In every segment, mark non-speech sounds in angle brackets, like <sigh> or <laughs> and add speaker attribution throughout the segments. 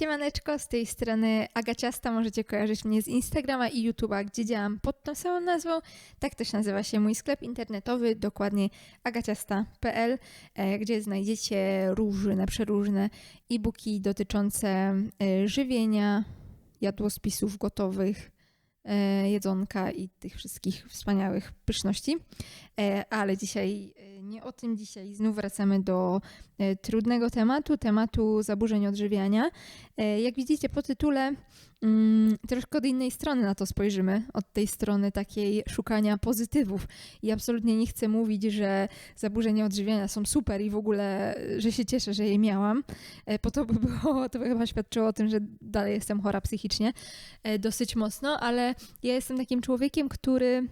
Speaker 1: Siemaneczko, z tej strony Agaciasta, możecie kojarzyć mnie z Instagrama i YouTube'a, gdzie działam pod tą samą nazwą. Tak też nazywa się mój sklep internetowy, dokładnie agaciasta.pl, e, gdzie znajdziecie różne, przeróżne e-booki dotyczące e, żywienia, jadłospisów gotowych, jedzonka i tych wszystkich wspaniałych pyszności. E, Ale dzisiaj e, nie o tym, dzisiaj znów wracamy do e, trudnego tematu, tematu zaburzeń odżywiania. E, Jak widzicie po tytule, mm, troszkę od innej strony na to spojrzymy, od tej strony takiej szukania pozytywów. I absolutnie nie chcę mówić, że zaburzenia odżywiania są super i w ogóle, e, że się cieszę, że je miałam, e, po to by było, to by chyba świadczyło o tym, że dalej jestem chora psychicznie e, dosyć mocno, ale ja jestem takim człowiekiem, który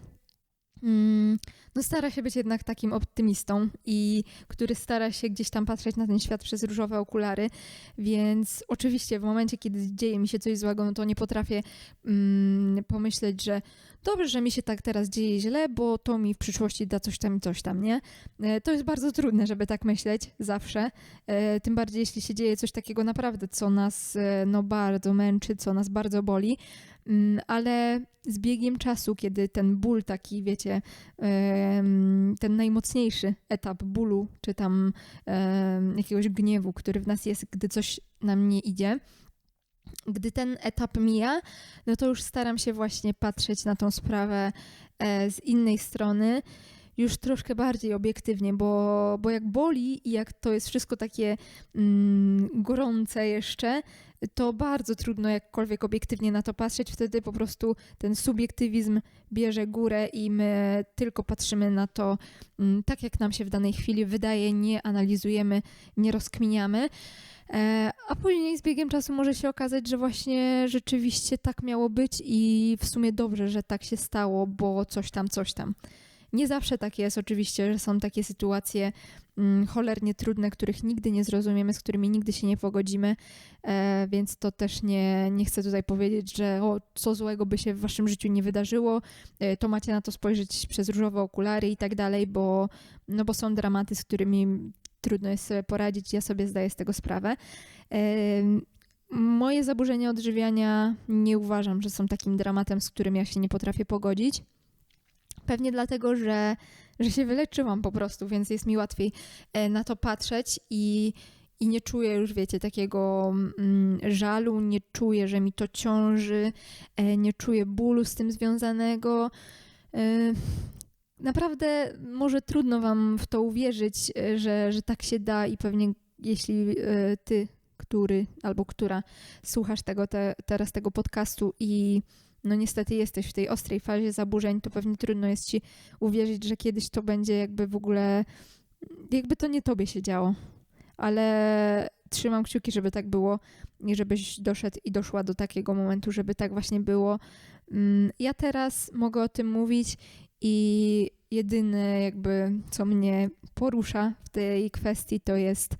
Speaker 1: mm, no stara się być jednak takim optymistą i który stara się gdzieś tam patrzeć na ten świat przez różowe okulary, więc oczywiście w momencie, kiedy dzieje mi się coś złego, no to nie potrafię mm, pomyśleć, że dobrze, że mi się tak teraz dzieje źle, bo to mi w przyszłości da coś tam i coś tam, nie? E, To jest bardzo trudne, żeby tak myśleć zawsze, E, tym bardziej jeśli się dzieje coś takiego naprawdę, co nas e, no bardzo męczy, co nas bardzo boli, ale z biegiem czasu, kiedy ten ból taki, wiecie, ten najmocniejszy etap bólu, czy tam jakiegoś gniewu, który w nas jest, gdy coś nam nie idzie, gdy ten etap mija, no to już staram się właśnie patrzeć na tą sprawę e, z innej strony, już troszkę bardziej obiektywnie, bo, bo jak boli i jak to jest wszystko takie mm, gorące jeszcze, to bardzo trudno jakkolwiek obiektywnie na to patrzeć. Wtedy po prostu ten subiektywizm bierze górę i my tylko patrzymy na to mm, tak, jak nam się w danej chwili wydaje, nie analizujemy, nie rozkminiamy. E, A później z biegiem czasu może się okazać, że właśnie rzeczywiście tak miało być i w sumie dobrze, że tak się stało, bo coś tam, coś tam. Nie zawsze tak jest, oczywiście, że są takie sytuacje mm, cholernie trudne, których nigdy nie zrozumiemy, z którymi nigdy się nie pogodzimy, e, więc to też nie, nie chcę tutaj powiedzieć, że o, co złego by się w waszym życiu nie wydarzyło, e, to macie na to spojrzeć przez różowe okulary i tak dalej, bo, no bo są dramaty, z którymi trudno jest sobie poradzić, ja sobie zdaję z tego sprawę. Em, Moje zaburzenia odżywiania nie uważam, że są takim dramatem, z którym ja się nie potrafię pogodzić. Pewnie dlatego, że, że się wyleczyłam po prostu, więc jest mi łatwiej e, na to patrzeć i, i nie czuję już, wiecie, takiego mm, żalu, nie czuję, że mi to ciąży, e, nie czuję bólu z tym związanego. E, Naprawdę może trudno wam w to uwierzyć, że, że tak się da i pewnie jeśli ty, który albo która słuchasz tego te, teraz tego podcastu i no niestety jesteś w tej ostrej fazie zaburzeń, to pewnie trudno jest ci uwierzyć, że kiedyś to będzie jakby w ogóle, jakby to nie tobie się działo. Ale trzymam kciuki, żeby tak było i żebyś doszedł i doszła do takiego momentu, żeby tak właśnie było. Mm, Ja teraz mogę o tym mówić i jedyne jakby, co mnie porusza w tej kwestii, to jest,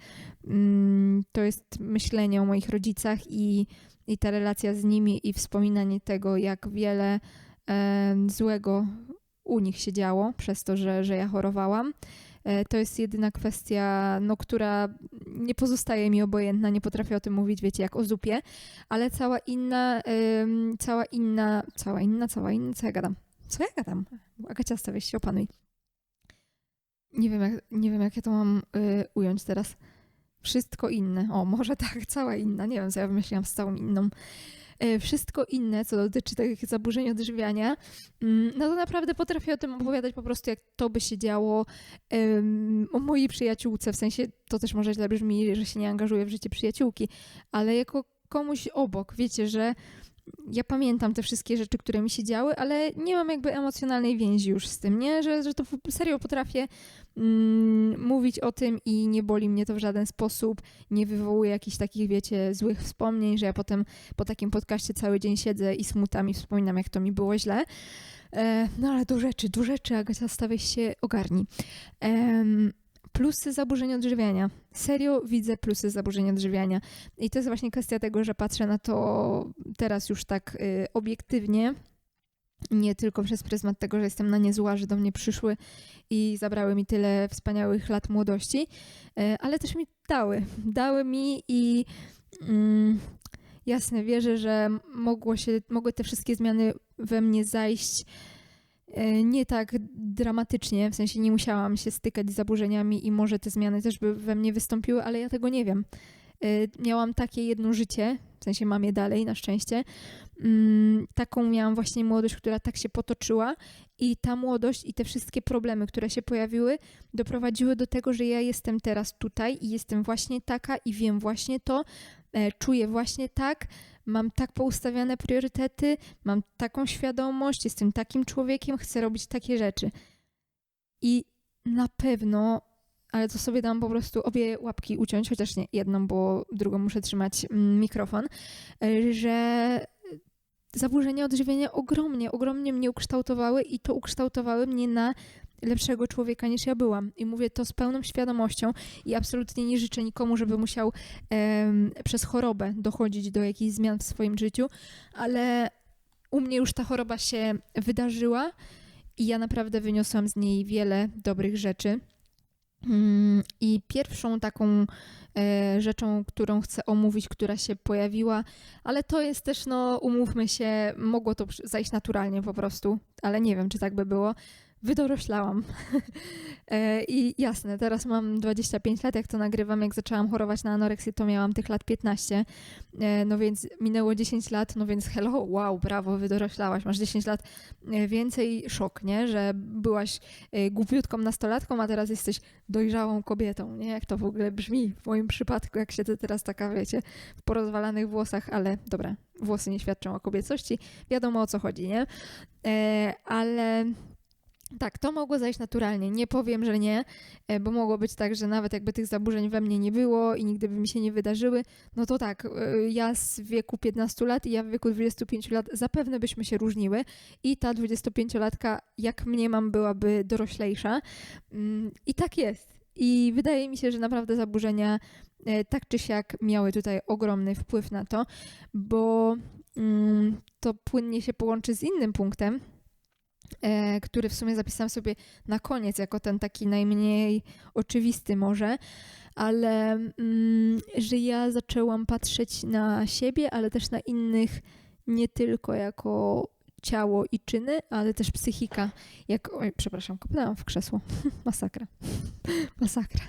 Speaker 1: mm, to jest myślenie o moich rodzicach i, i ta relacja z nimi i wspominanie tego, jak wiele em, złego u nich się działo przez to, że, że ja chorowałam. E, To jest jedyna kwestia, no, która nie pozostaje mi obojętna, nie potrafię o tym mówić, wiecie, jak o zupie, ale cała inna, cała inna, cała inna, cała inna, co ja gadam? Co ja gadam? Agaciasta, weź się opanuj. Nie wiem, jak, nie wiem, jak ja to mam y, ująć teraz. Wszystko inne. O, może <laughs> tak, cała inna. Nie wiem, co ja wymyśliłam z całą inną. Y, Wszystko inne, co dotyczy takich zaburzeń odżywiania, mm, no to naprawdę potrafię o tym opowiadać po prostu, jak to by się działo o mojej przyjaciółce. W sensie, to też może źle brzmi, że się nie angażuję w życie przyjaciółki, ale jako komuś obok. Wiecie, że ja pamiętam te wszystkie rzeczy, które mi się działy, ale nie mam jakby emocjonalnej więzi już z tym, nie? Że, że to serio potrafię mm, mówić o tym i nie boli mnie to w żaden sposób, nie wywołuje jakichś takich, wiecie, złych wspomnień, że ja potem po takim podcaście cały dzień siedzę i smutam i wspominam, jak to mi było źle. E, no ale do rzeczy, do rzeczy, Agacia, stawiaj się, ogarnij. Em, Plusy zaburzeń odżywiania. Serio widzę plusy zaburzeń odżywiania. I to jest właśnie kwestia tego, że patrzę na to teraz już tak y, obiektywnie, nie tylko przez pryzmat tego, że jestem na nie zła, że do mnie przyszły i zabrały mi tyle wspaniałych lat młodości, y, ale też mi dały. Dały mi i mm, jasne, wierzę, że mogło się, mogły te wszystkie zmiany we mnie zajść nie tak dramatycznie, w sensie nie musiałam się stykać z zaburzeniami i może te zmiany też by we mnie wystąpiły, ale ja tego nie wiem. E, miałam takie jedno życie, w sensie mam je dalej na szczęście. Mm, taką miałam właśnie młodość, która tak się potoczyła i ta młodość i te wszystkie problemy, które się pojawiły, doprowadziły do tego, że ja jestem teraz tutaj i jestem właśnie taka i wiem właśnie to, e, czuję właśnie tak, mam tak poustawiane priorytety, mam taką świadomość, jestem takim człowiekiem, chcę robić takie rzeczy. I na pewno, ale to sobie dam po prostu obie łapki uciąć, chociaż nie jedną, bo drugą muszę trzymać mm, mikrofon, e, że zaburzenia odżywiania ogromnie, ogromnie mnie ukształtowały i to ukształtowały mnie na lepszego człowieka niż ja byłam. I mówię to z pełną świadomością i absolutnie nie życzę nikomu, żeby musiał em, przez chorobę dochodzić do jakichś zmian w swoim życiu, ale u mnie już ta choroba się wydarzyła i ja naprawdę wyniosłam z niej wiele dobrych rzeczy. Mm, I pierwszą taką e, rzeczą, którą chcę omówić, która się pojawiła, ale to jest też, no, umówmy się, mogło to zajść naturalnie po prostu, ale nie wiem, czy tak by było wydoroślałam. <laughs> E, I jasne, teraz mam 25 lat, jak to nagrywam, jak zaczęłam chorować na anoreksję, to miałam tych lat 15, e, no więc minęło 10 lat, no więc hello, wow, brawo, wydoroślałaś, masz 10 lat e, więcej, szok, nie, że byłaś głupiutką nastolatką, a teraz jesteś dojrzałą kobietą, nie, jak to w ogóle brzmi w moim przypadku, jak to teraz taka, wiecie, w porozwalanych włosach, ale dobra, włosy nie świadczą o kobiecości, wiadomo o co chodzi, nie, ale tak, to mogło zajść naturalnie. Nie powiem, że nie, e, bo mogło być tak, że nawet jakby tych zaburzeń we mnie nie było i nigdy by mi się nie wydarzyły, no to tak, e, ja z wieku 15 lat i ja w wieku 25 lat zapewne byśmy się różniły i ta 25-latka, jak mnie mam, byłaby doroślejsza. Mm, I tak jest. I wydaje mi się, że naprawdę zaburzenia e, tak czy siak miały tutaj ogromny wpływ na to, bo mm, to płynnie się połączy z innym punktem, który w sumie zapisałam sobie na koniec, jako ten taki najmniej oczywisty może, ale mm, że ja zaczęłam patrzeć na siebie, ale też na innych nie tylko jako ciało i czyny, ale też psychika. Jak, oj, przepraszam, kopnęłam w krzesło. <laughs> Masakra. <laughs> Masakra.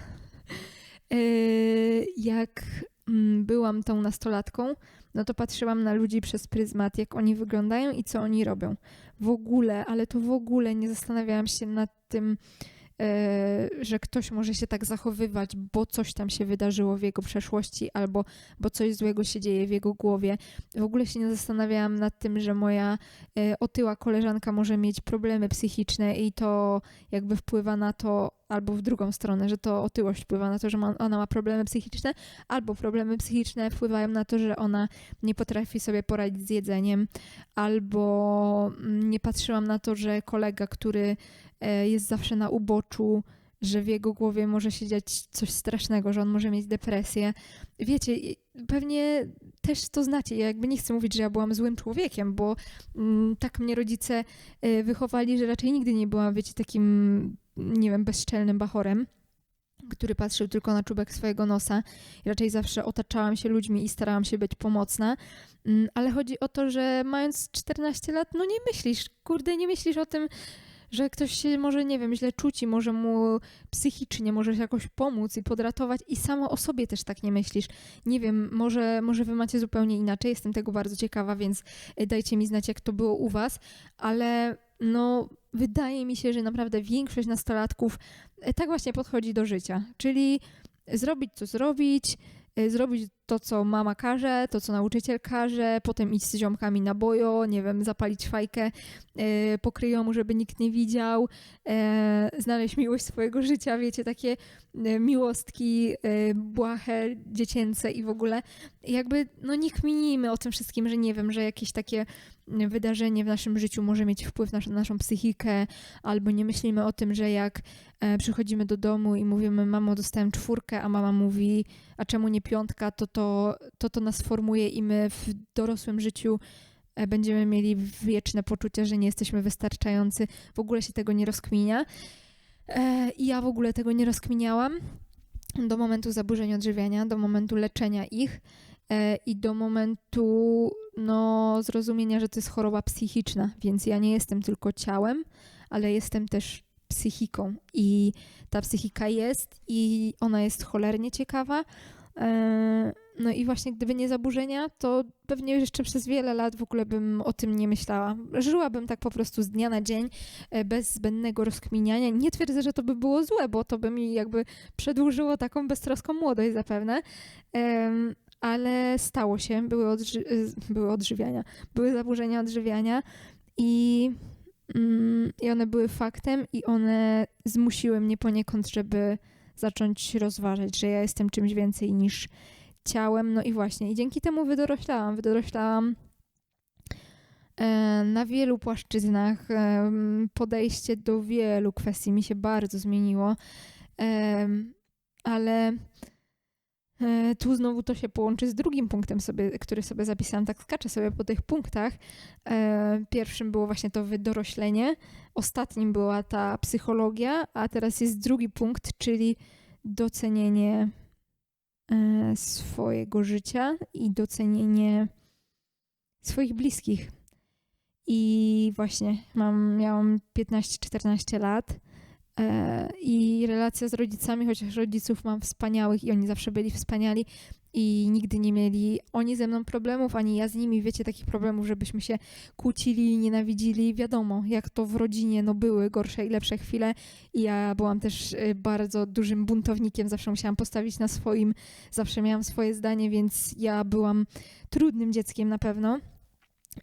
Speaker 1: E, jak mm, byłam tą nastolatką, no to patrzyłam na ludzi przez pryzmat, jak oni wyglądają i co oni robią. W ogóle, ale to w ogóle nie zastanawiałam się nad tym, że ktoś może się tak zachowywać, bo coś tam się wydarzyło w jego przeszłości albo bo coś złego się dzieje w jego głowie. W ogóle się nie zastanawiałam nad tym, że moja e, otyła koleżanka może mieć problemy psychiczne i to jakby wpływa na to, albo w drugą stronę, że to otyłość wpływa na to, że ma, ona ma problemy psychiczne, albo problemy psychiczne wpływają na to, że ona nie potrafi sobie poradzić z jedzeniem, albo mm, nie patrzyłam na to, że kolega, który jest zawsze na uboczu, że w jego głowie może się dziać coś strasznego, że on może mieć depresję. Wiecie, pewnie też to znacie. Ja jakby nie chcę mówić, że ja byłam złym człowiekiem, bo mm, tak mnie rodzice y, wychowali, że raczej nigdy nie byłam, wiecie, takim, nie wiem, bezczelnym bachorem który patrzył tylko na czubek swojego nosa. Raczej zawsze otaczałam się ludźmi i starałam się być pomocna. Mm, ale chodzi o to, że mając 14 lat, no nie myślisz, kurde, nie myślisz o tym, że ktoś się może, nie wiem, źle czuć i może mu psychicznie możesz jakoś pomóc i podratować i samo o sobie też tak nie myślisz. Nie wiem, może, może wy macie zupełnie inaczej, jestem tego bardzo ciekawa, więc y, dajcie mi znać, jak to było u was, ale no wydaje mi się, że naprawdę większość nastolatków y, tak właśnie podchodzi do życia, czyli zrobić co zrobić, y, zrobić to, co mama każe, to, co nauczyciel każe, potem iść z ziomkami na bojo, nie wiem, zapalić fajkę e, pokryjomu, żeby nikt nie widział, e, znaleźć miłość swojego życia, wiecie, takie miłostki e, błahe, dziecięce i w ogóle jakby, no nie kminimy o tym wszystkim, że nie wiem, że jakieś takie wydarzenie w naszym życiu może mieć wpływ na naszą psychikę, albo nie myślimy o tym, że jak e, przychodzimy do domu i mówimy, mamo, dostałem czwórkę, a mama mówi, a czemu nie piątka, to to to, to to nas formuje i my w dorosłym życiu e, będziemy mieli wieczne poczucie, że nie jesteśmy wystarczający. W ogóle się tego nie rozkminia. E, I ja w ogóle tego nie rozkminiałam do momentu zaburzeń odżywiania, do momentu leczenia ich. e, i do momentu no, zrozumienia, że to jest choroba psychiczna, więc ja nie jestem tylko ciałem, ale jestem też psychiką i ta psychika jest i ona jest cholernie ciekawa. No i właśnie gdyby nie zaburzenia, to pewnie jeszcze przez wiele lat w ogóle bym o tym nie myślała. Żyłabym tak po prostu z dnia na dzień, e, bez zbędnego rozkminiania. Nie twierdzę, że to by było złe, bo to by mi jakby przedłużyło taką beztroską młodość zapewne. Ale stało się, były, odży e, były odżywiania, były zaburzenia odżywiania i Mm, I one były faktem, i one zmusiły mnie poniekąd, żeby zacząć rozważać, że ja jestem czymś więcej niż ciałem. No i właśnie, i dzięki temu wydoroślałam. Wydoroślałam e, na wielu płaszczyznach. E, podejście do wielu kwestii mi się bardzo zmieniło, e, ale tu znowu to się połączy z drugim punktem, sobie, który sobie zapisałam. Tak skaczę sobie po tych punktach. Pierwszym było właśnie to wydoroślenie, ostatnim była ta psychologia, a teraz jest drugi punkt, czyli docenienie swojego życia i docenienie swoich bliskich. I właśnie mam, miałam 15-14 lat E, I relacja z rodzicami, chociaż rodziców mam wspaniałych i oni zawsze byli wspaniali i nigdy nie mieli oni ze mną problemów, ani ja z nimi, wiecie, takich problemów, żebyśmy się kłócili, nienawidzili. Wiadomo, jak to w rodzinie, no były gorsze i lepsze chwile i ja byłam też e, bardzo dużym buntownikiem, zawsze musiałam postawić na swoim, zawsze miałam swoje zdanie, więc ja byłam trudnym dzieckiem na pewno.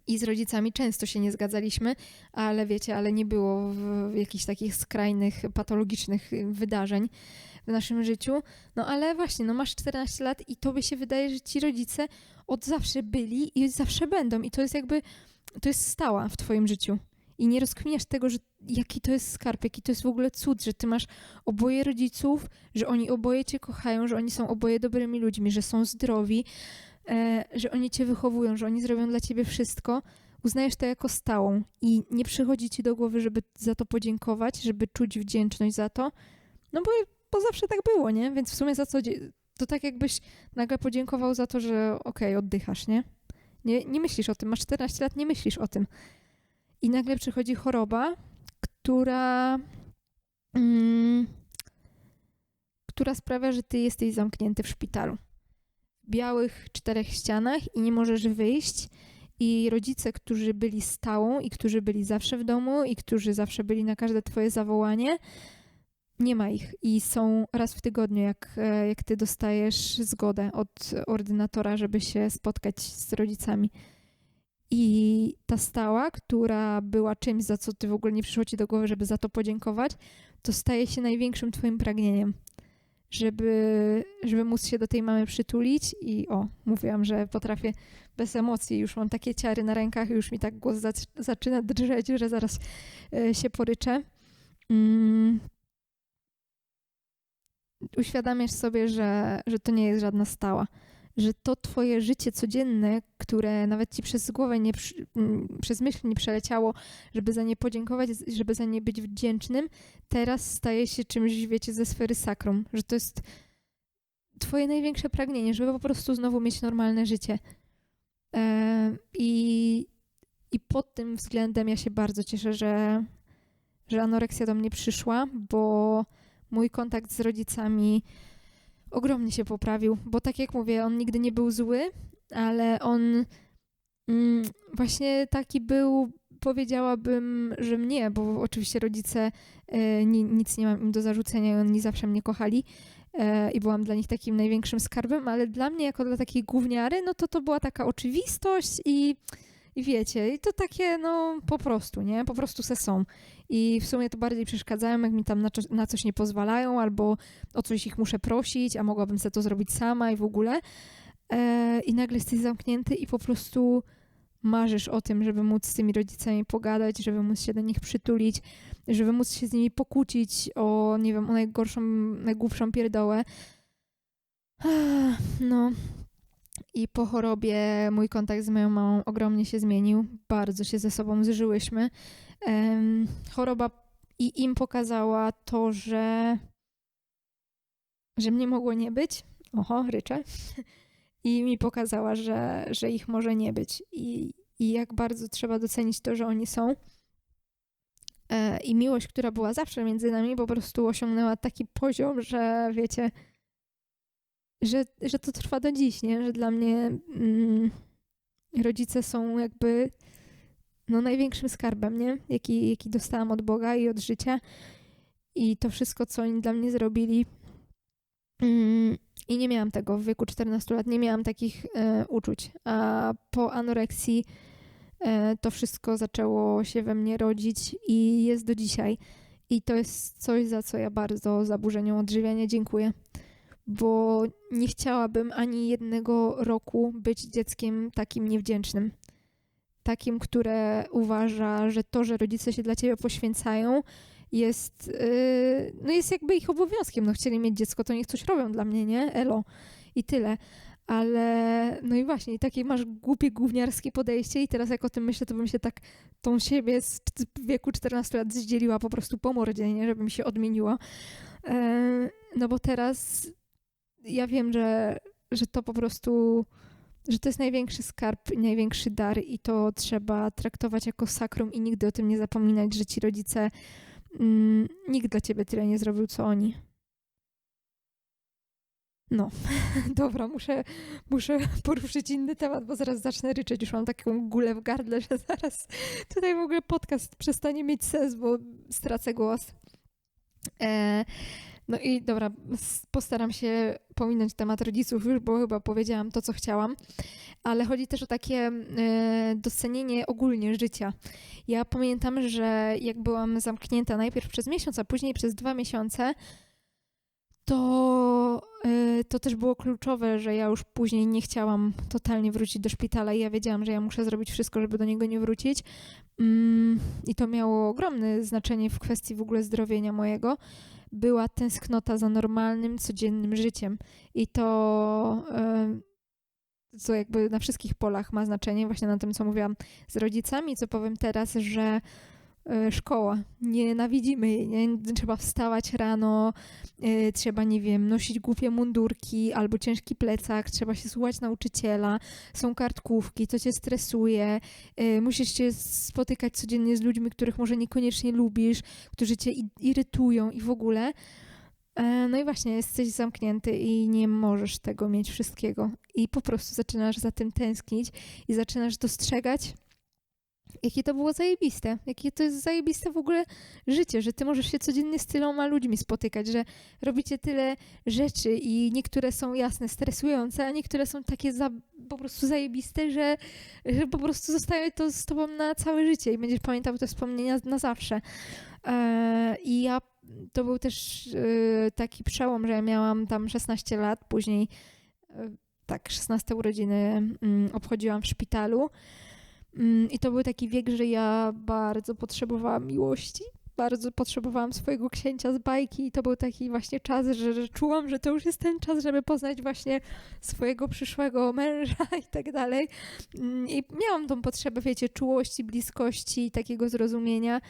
Speaker 1: I z rodzicami często się nie zgadzaliśmy, ale wiecie, ale nie było jakichś takich skrajnych, patologicznych wydarzeń w naszym życiu. No ale właśnie, no masz 14 lat i tobie się wydaje, że ci rodzice od zawsze byli i zawsze będą. I to jest jakby, to jest stała w twoim życiu. I nie rozkminiasz tego, że jaki to jest skarb, jaki to jest w ogóle cud, że ty masz oboje rodziców, że oni oboje cię kochają, że oni są oboje dobrymi ludźmi, że są zdrowi, że oni cię wychowują, że oni zrobią dla ciebie wszystko, uznajesz to jako stałą i nie przychodzi ci do głowy, żeby za to podziękować, żeby czuć wdzięczność za to, no bo, bo zawsze tak było, nie? Więc w sumie za co, to tak jakbyś nagle podziękował za to, że okej, okay, oddychasz, nie? nie? Nie myślisz o tym, masz 14 lat, nie myślisz o tym. I nagle przychodzi choroba, która... Mm, która sprawia, że ty jesteś zamknięty w szpitalu białych czterech ścianach i nie możesz wyjść. I rodzice, którzy byli stałą i którzy byli zawsze w domu i którzy zawsze byli na każde twoje zawołanie, nie ma ich i są raz w tygodniu, jak, e, jak ty dostajesz zgodę od ordynatora, żeby się spotkać z rodzicami. I ta stała, która była czymś, za co ty w ogóle nie przyszło ci do głowy, żeby za to podziękować, to staje się największym twoim pragnieniem żeby, żeby móc się do tej mamy przytulić i o, mówiłam, że potrafię bez emocji, już mam takie ciary na rękach, już mi tak głos zaczyna drżeć, że zaraz y, się poryczę. Mm. Uświadamiasz sobie, że, że to nie jest żadna stała, że to twoje życie codzienne, które nawet ci przez głowę, nie, przez myśl nie przeleciało, żeby za nie podziękować, żeby za nie być wdzięcznym, teraz staje się czymś, wiecie, ze sfery sakrum, że to jest twoje największe pragnienie, żeby po prostu znowu mieć normalne życie. E, I, I pod tym względem ja się bardzo cieszę, że, że anoreksja do mnie przyszła, bo mój kontakt z rodzicami ogromnie się poprawił, bo tak jak mówię, on nigdy nie był zły, ale on mm, właśnie taki był, powiedziałabym, że mnie, bo oczywiście rodzice e, ni, nic nie mam im do zarzucenia, oni zawsze mnie kochali e, i byłam dla nich takim największym skarbem, ale dla mnie, jako dla takiej gówniary, no to to była taka oczywistość i i wiecie, i to takie, no po prostu, nie? Po prostu se są. I w sumie to bardziej przeszkadzają, jak mi tam na, na coś nie pozwalają, albo o coś ich muszę prosić, a mogłabym sobie to zrobić sama i w ogóle. E, I nagle jesteś zamknięty i po prostu marzysz o tym, żeby móc z tymi rodzicami pogadać, żeby móc się do nich przytulić, żeby móc się z nimi pokłócić o, nie wiem, o najgorszą, najgłupszą pierdołę. No, i po chorobie mój kontakt z moją mamą ogromnie się zmienił. Bardzo się ze sobą zżyłyśmy. Um, choroba i im pokazała to, że, że mnie mogło nie być. Oho, ryczę. i mi pokazała, że, że ich może nie być. I, I jak bardzo trzeba docenić to, że oni są. E, I miłość, która była zawsze między nami, po prostu osiągnęła taki poziom, że wiecie, że, że to trwa do dziś, nie? Że dla mnie mm, rodzice są jakby no, największym skarbem, nie? Jaki, jaki dostałam od Boga i od życia. I to wszystko, co oni dla mnie zrobili. Mm, I nie miałam tego w wieku 14 lat, nie miałam takich e, uczuć. A po anoreksji e, to wszystko zaczęło się we mnie rodzić i jest do dzisiaj. I to jest coś, za co ja bardzo zaburzeniom odżywiania dziękuję. Bo nie chciałabym ani jednego roku być dzieckiem takim niewdzięcznym takim, które uważa, że to, że rodzice się dla ciebie poświęcają, jest, yy, no jest jakby ich obowiązkiem. No chcieli mieć dziecko, to niech coś robią dla mnie, nie? Elo. I tyle. Ale no i właśnie, takie masz głupie, gówniarskie podejście i teraz jak o tym myślę, to bym się tak tą siebie z wieku 14 lat zdzieliła po prostu po mordzie, nie? Żeby mi się odmieniła. Yy, no bo teraz ja wiem, że, że to po prostu że to jest największy skarb największy dar i to trzeba traktować jako sakrum i nigdy o tym nie zapominać, że ci rodzice mm, nikt dla ciebie tyle nie zrobił, co oni. No, <laughs> dobra, muszę, muszę <laughs> poruszyć inny temat, bo zaraz zacznę ryczeć. Już mam taką gulę w gardle, <laughs> że zaraz tutaj w ogóle podcast przestanie mieć sens, bo stracę głos. E, no i dobra, postaram się pominąć temat rodziców już, bo chyba powiedziałam to, co chciałam, ale chodzi też o takie e, docenienie ogólnie życia. Ja pamiętam, że jak byłam zamknięta najpierw przez miesiąc, a później przez dwa miesiące, to, e, to też było kluczowe, że ja już później nie chciałam totalnie wrócić do szpitala i ja wiedziałam, że ja muszę zrobić wszystko, żeby do niego nie wrócić. Mm, I to miało ogromne znaczenie w kwestii w ogóle zdrowienia mojego była tęsknota za normalnym, codziennym życiem. I to, co jakby na wszystkich polach ma znaczenie, właśnie na tym, co mówiłam z rodzicami, co powiem teraz, że szkoła. Nienawidzimy jej, nie? Trzeba wstawać rano, e, trzeba, nie wiem, nosić głupie mundurki albo ciężki plecak, trzeba się słuchać nauczyciela, są kartkówki, to cię stresuje, e, musisz się spotykać codziennie z ludźmi, których może niekoniecznie lubisz, którzy cię irytują i w ogóle. No i właśnie, jesteś zamknięty i nie możesz tego mieć wszystkiego. I po prostu zaczynasz za tym tęsknić i zaczynasz dostrzegać, jakie to było zajebiste, jakie to jest zajebiste w ogóle życie, że ty możesz się codziennie z tyloma ludźmi spotykać, że robicie tyle rzeczy i niektóre są jasne, stresujące, a niektóre są takie za, po prostu zajebiste, że, że po prostu zostaje to z tobą na całe życie i będziesz pamiętał te wspomnienia na zawsze. E, I ja, to był też e, taki przełom, że ja miałam tam 16 lat, później e, tak, 16 urodziny mm, obchodziłam w szpitalu. Mm, I to był taki wiek, że ja bardzo potrzebowałam miłości. Bardzo potrzebowałam swojego księcia z bajki i to był taki właśnie czas, że, że czułam, że to już jest ten czas, żeby poznać właśnie swojego przyszłego męża <laughs> i tak dalej. Mm, I miałam tą potrzebę, wiecie, czułości, bliskości, takiego zrozumienia.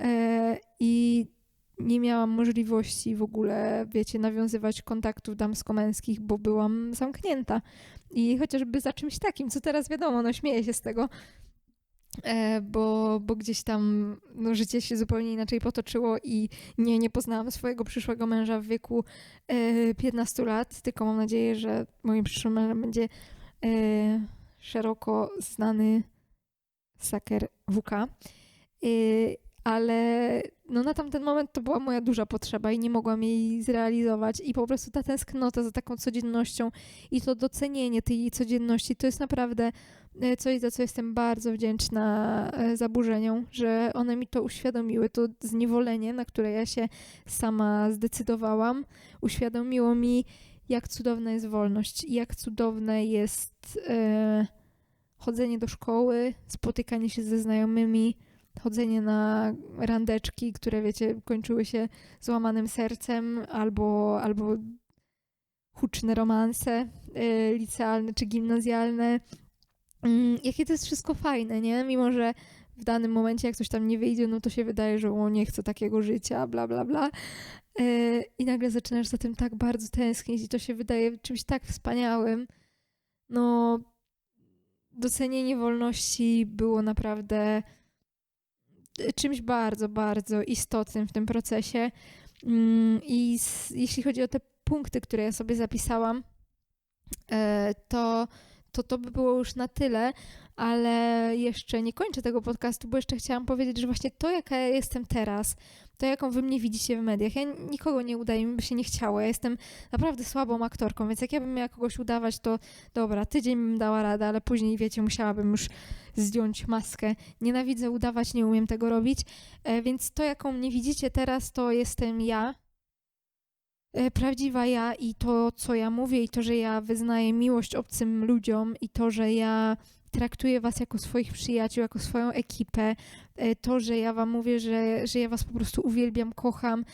Speaker 1: E, I nie miałam możliwości w ogóle, wiecie, nawiązywać kontaktów damsko-męskich, bo byłam zamknięta. I chociażby za czymś takim, co teraz wiadomo, no śmieję się z tego, bo, bo gdzieś tam no, życie się zupełnie inaczej potoczyło i nie, nie poznałam swojego przyszłego męża w wieku e, 15 lat, tylko mam nadzieję, że moim przyszłym mężem będzie e, szeroko znany saker WK. Ale no na tamten moment to była moja duża potrzeba i nie mogłam jej zrealizować. I po prostu ta tęsknota za taką codziennością i to docenienie tej codzienności to jest naprawdę e, coś, za co jestem bardzo wdzięczna e, zaburzeniom, że one mi to uświadomiły, to zniewolenie, na które ja się sama zdecydowałam, uświadomiło mi, jak cudowna jest wolność, jak cudowne jest e, chodzenie do szkoły, spotykanie się ze znajomymi, chodzenie na randeczki, które wiecie, kończyły się złamanym sercem albo, albo huczne romanse y, licealne czy gimnazjalne. Y, jakie to jest wszystko fajne, nie? Mimo, że w danym momencie, jak coś tam nie wyjdzie, no to się wydaje, że o, nie chcę takiego życia, bla, bla, bla. Y, I nagle zaczynasz za tym tak bardzo tęsknić i to się wydaje czymś tak wspaniałym, no docenienie wolności było naprawdę czymś bardzo, bardzo istotnym w tym procesie. Mm, I jeśli chodzi o te punkty, które ja sobie zapisałam, e, to, to to by było już na tyle, ale jeszcze nie kończę tego podcastu, bo jeszcze chciałam powiedzieć, że właśnie to, jaka ja jestem teraz, to jaką wy mnie widzicie w mediach, ja nikogo nie udaję, mi by się nie chciało, ja jestem naprawdę słabą aktorką, więc jak ja bym miała kogoś udawać, to dobra, tydzień bym dała radę, ale później, wiecie, musiałabym już zdjąć maskę. Nienawidzę udawać, nie umiem tego robić, e, więc to, jaką mnie widzicie teraz, to jestem ja, prawdziwa ja i to, co ja mówię, i to, że ja wyznaję miłość obcym ludziom, i to, że ja traktuję was jako swoich przyjaciół, jako swoją ekipę. E, to, że ja wam mówię, że, że ja was po prostu uwielbiam, kocham,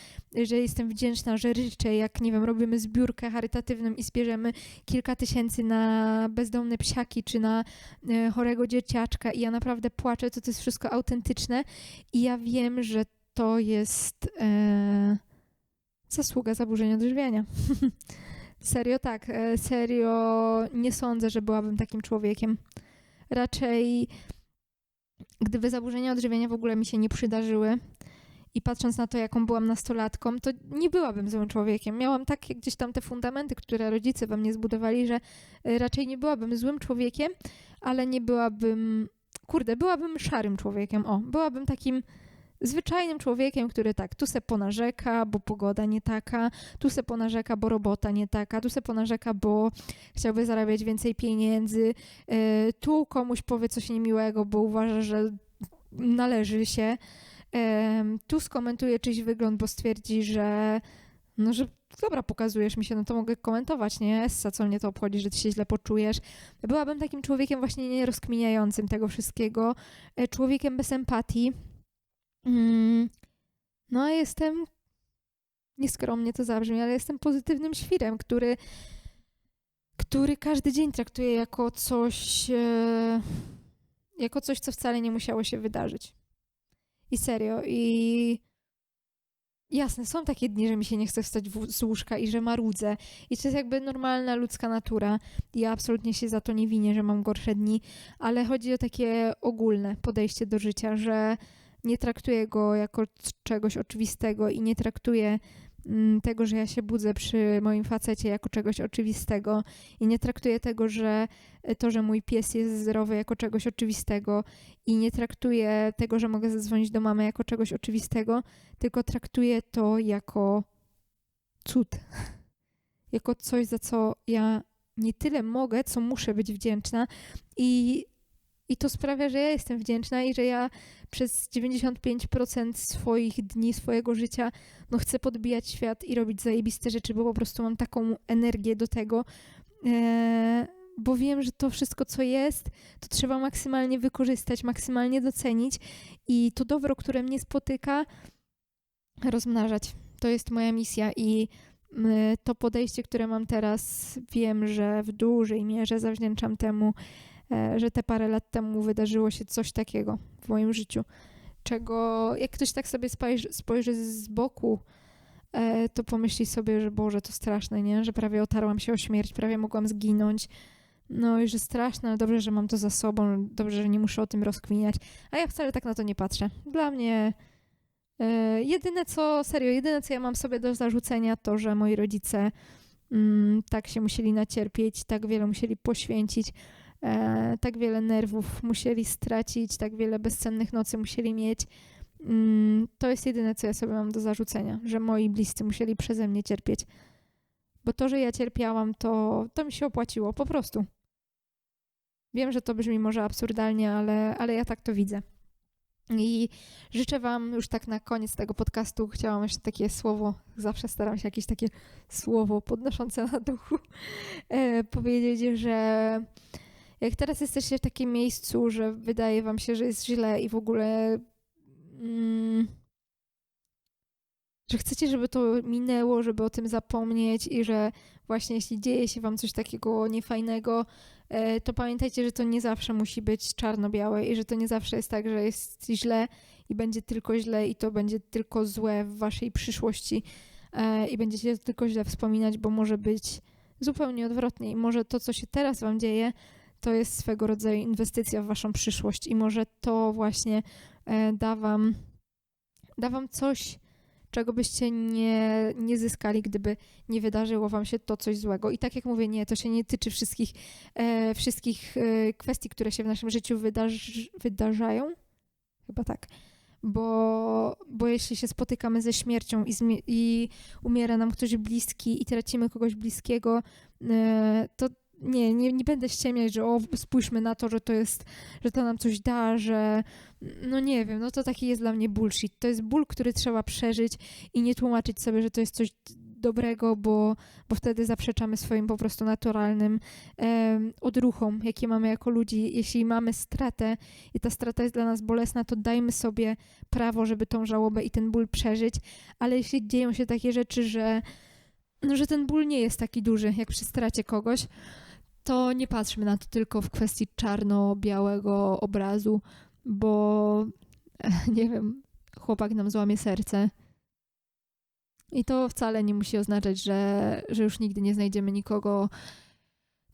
Speaker 1: że jestem wdzięczna, że ryczę, jak nie wiem, robimy zbiórkę charytatywną i zbierzemy kilka tysięcy na bezdomne psiaki czy na e, chorego dzieciaczka i ja naprawdę płaczę, to to jest wszystko autentyczne i ja wiem, że to jest e, zasługa zaburzenia odżywiania. <laughs> serio tak, e, serio nie sądzę, że byłabym takim człowiekiem raczej gdyby zaburzenia odżywiania w ogóle mi się nie przydarzyły i patrząc na to, jaką byłam nastolatką, to nie byłabym złym człowiekiem. Miałam takie gdzieś tam te fundamenty, które rodzice we mnie zbudowali, że y, raczej nie byłabym złym człowiekiem, ale nie byłabym, kurde, byłabym szarym człowiekiem. O, byłabym takim zwyczajnym człowiekiem, który tak, tu se ponarzeka, bo pogoda nie taka, tu se ponarzeka, bo robota nie taka, tu se ponarzeka, bo chciałby zarabiać więcej pieniędzy, e, tu komuś powie coś niemiłego, bo uważa, że należy się, tu skomentuje czyjś wygląd, bo stwierdzi, że no, że dobra, pokazujesz mi się, no to mogę komentować, nie? Essa, co mnie to obchodzi, że ty się źle poczujesz. Byłabym takim człowiekiem właśnie nierozkminiającym tego wszystkiego, e, człowiekiem bez empatii, Mm, no jestem, nieskromnie to zabrzmi, ale jestem pozytywnym świrem, który, który każdy dzień traktuje jako coś, e, jako coś, co wcale nie musiało się wydarzyć. I serio, i jasne, są takie dni, że mi się nie chce wstać z łóżka i że marudzę. I to jest jakby normalna ludzka natura. Ja absolutnie się za to nie winię, że mam gorsze dni, ale chodzi o takie ogólne podejście do życia, że nie traktuję go jako czegoś oczywistego i nie traktuję mm, tego, że ja się budzę przy moim facecie jako czegoś oczywistego i nie traktuję tego, że e, to, że mój pies jest zdrowy jako czegoś oczywistego i nie traktuję tego, że mogę zadzwonić do mamy jako czegoś oczywistego, tylko traktuję to jako cud. <laughs> jako coś, za co ja nie tyle mogę, co muszę być wdzięczna i i to sprawia, że ja jestem wdzięczna i że ja przez 95% swoich dni, swojego życia, no chcę podbijać świat i robić zajebiste rzeczy, bo po prostu mam taką energię do tego. E, bo wiem, że to wszystko, co jest, to trzeba maksymalnie wykorzystać, maksymalnie docenić i to dobro, które mnie spotyka, rozmnażać. To jest moja misja i to podejście, które mam teraz, wiem, że w dużej mierze zawdzięczam temu, że te parę lat temu wydarzyło się coś takiego w moim życiu, czego jak ktoś tak sobie spojrzy, spojrzy z boku, e, to pomyśli sobie, że Boże, to straszne, nie? Że prawie otarłam się o śmierć, prawie mogłam zginąć. No i że straszne, ale dobrze, że mam to za sobą, dobrze, że nie muszę o tym rozkminiać. A ja wcale tak na to nie patrzę. Dla mnie e, jedyne co, serio, jedyne co ja mam sobie do zarzucenia to, że moi rodzice mm, tak się musieli nacierpieć, tak wiele musieli poświęcić, e, tak wiele nerwów musieli stracić, tak wiele bezcennych nocy musieli mieć. Mm, to jest jedyne, co ja sobie mam do zarzucenia, że moi bliscy musieli przeze mnie cierpieć. Bo to, że ja cierpiałam, to, to mi się opłaciło, po prostu. Wiem, że to brzmi może absurdalnie, ale, ale ja tak to widzę. I życzę Wam już tak na koniec tego podcastu. Chciałam jeszcze takie słowo, zawsze staram się jakieś takie słowo podnoszące na duchu e, powiedzieć, że jak teraz jesteście w takim miejscu, że wydaje wam się, że jest źle i w ogóle. Mm, że chcecie, żeby to minęło, żeby o tym zapomnieć i że właśnie jeśli dzieje się wam coś takiego niefajnego, e, to pamiętajcie, że to nie zawsze musi być czarno-białe i że to nie zawsze jest tak, że jest źle i będzie tylko źle i to będzie tylko złe w waszej przyszłości e, i będziecie tylko źle wspominać, bo może być zupełnie odwrotnie. I może to, co się teraz Wam dzieje, to jest swego rodzaju inwestycja w Waszą przyszłość, i może to właśnie e, da Wam, da wam coś, czego byście nie, nie zyskali, gdyby nie wydarzyło wam się to coś złego. I tak jak mówię, nie, to się nie tyczy wszystkich, e, wszystkich e, kwestii, które się w naszym życiu wydarzają. Chyba tak. Bo, bo jeśli się spotykamy ze śmiercią i, zmie- i umiera nam ktoś bliski i tracimy kogoś bliskiego, e, to nie, nie, nie będę ściemniać, że o, spójrzmy na to, że to jest, że to nam coś da, że no nie wiem, no to taki jest dla mnie bullshit. To jest ból, który trzeba przeżyć i nie tłumaczyć sobie, że to jest coś dobrego, bo, bo wtedy zaprzeczamy swoim po prostu naturalnym odruchom, jakie mamy jako ludzi. Jeśli mamy stratę i ta strata jest dla nas bolesna, to dajmy sobie prawo, żeby tą żałobę i ten ból przeżyć, ale jeśli dzieją się takie rzeczy, że, no, że ten ból nie jest taki duży, jak przy stracie kogoś, to nie patrzmy na to tylko w kwestii czarno-białego obrazu, bo <laughs> nie wiem, chłopak nam złamie serce. I to wcale nie musi oznaczać, że, że już nigdy nie znajdziemy nikogo.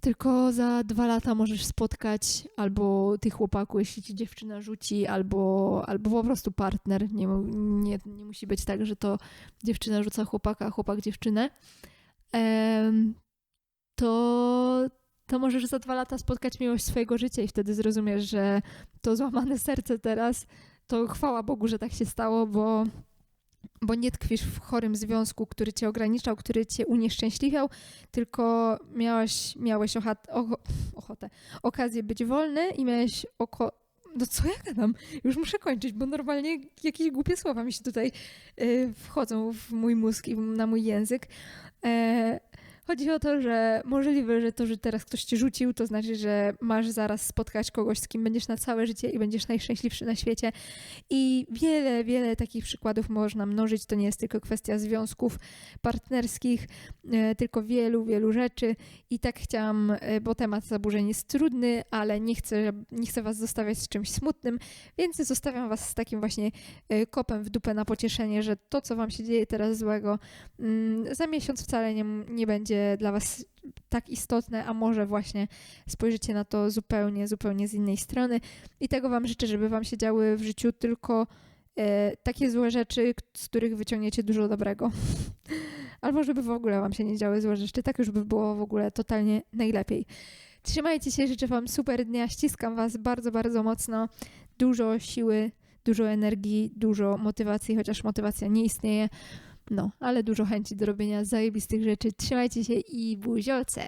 Speaker 1: Tylko za dwa lata możesz spotkać albo tych chłopaków, jeśli ci dziewczyna rzuci, albo, albo po prostu partner. Nie, nie, nie musi być tak, że to dziewczyna rzuca chłopaka, a chłopak dziewczynę. To, to możesz za dwa lata spotkać miłość swojego życia i wtedy zrozumiesz, że to złamane serce teraz, to chwała Bogu, że tak się stało, bo, bo nie tkwisz w chorym związku, który cię ograniczał, który cię unieszczęśliwiał, tylko miałeś, miałeś ochat, ocho, ochotę, okazję być wolny i miałeś oko... No co ja gadam? Już muszę kończyć, bo normalnie jakieś głupie słowa mi się tutaj y, wchodzą w mój mózg i na mój język. Chodzi o to, że możliwe, że to, że teraz ktoś ci rzucił, to znaczy, że masz zaraz spotkać kogoś, z kim będziesz na całe życie i będziesz najszczęśliwszy na świecie. I wiele, wiele takich przykładów można mnożyć. To nie jest tylko kwestia związków partnerskich, e, tylko wielu, wielu rzeczy. I tak chciałam, e, bo temat zaburzeń jest trudny, ale nie chcę, nie chcę was zostawiać z czymś smutnym, więc zostawiam was z takim właśnie e, kopem w dupę na pocieszenie, że to, co wam się dzieje teraz złego, mm, za miesiąc wcale nie, nie dla Was tak istotne, a może właśnie spojrzycie na to zupełnie, zupełnie z innej strony. I tego Wam życzę, żeby Wam się działy w życiu tylko e, takie złe rzeczy, z których wyciągniecie dużo dobrego. <laughs> Albo żeby w ogóle Wam się nie działy złe rzeczy, tak już by było w ogóle totalnie najlepiej. Trzymajcie się, życzę Wam super dnia, ściskam Was bardzo, bardzo mocno. Dużo siły, dużo energii, dużo motywacji, chociaż motywacja nie istnieje. No, ale dużo chęci do robienia zajebistych rzeczy. Trzymajcie się i buziolce!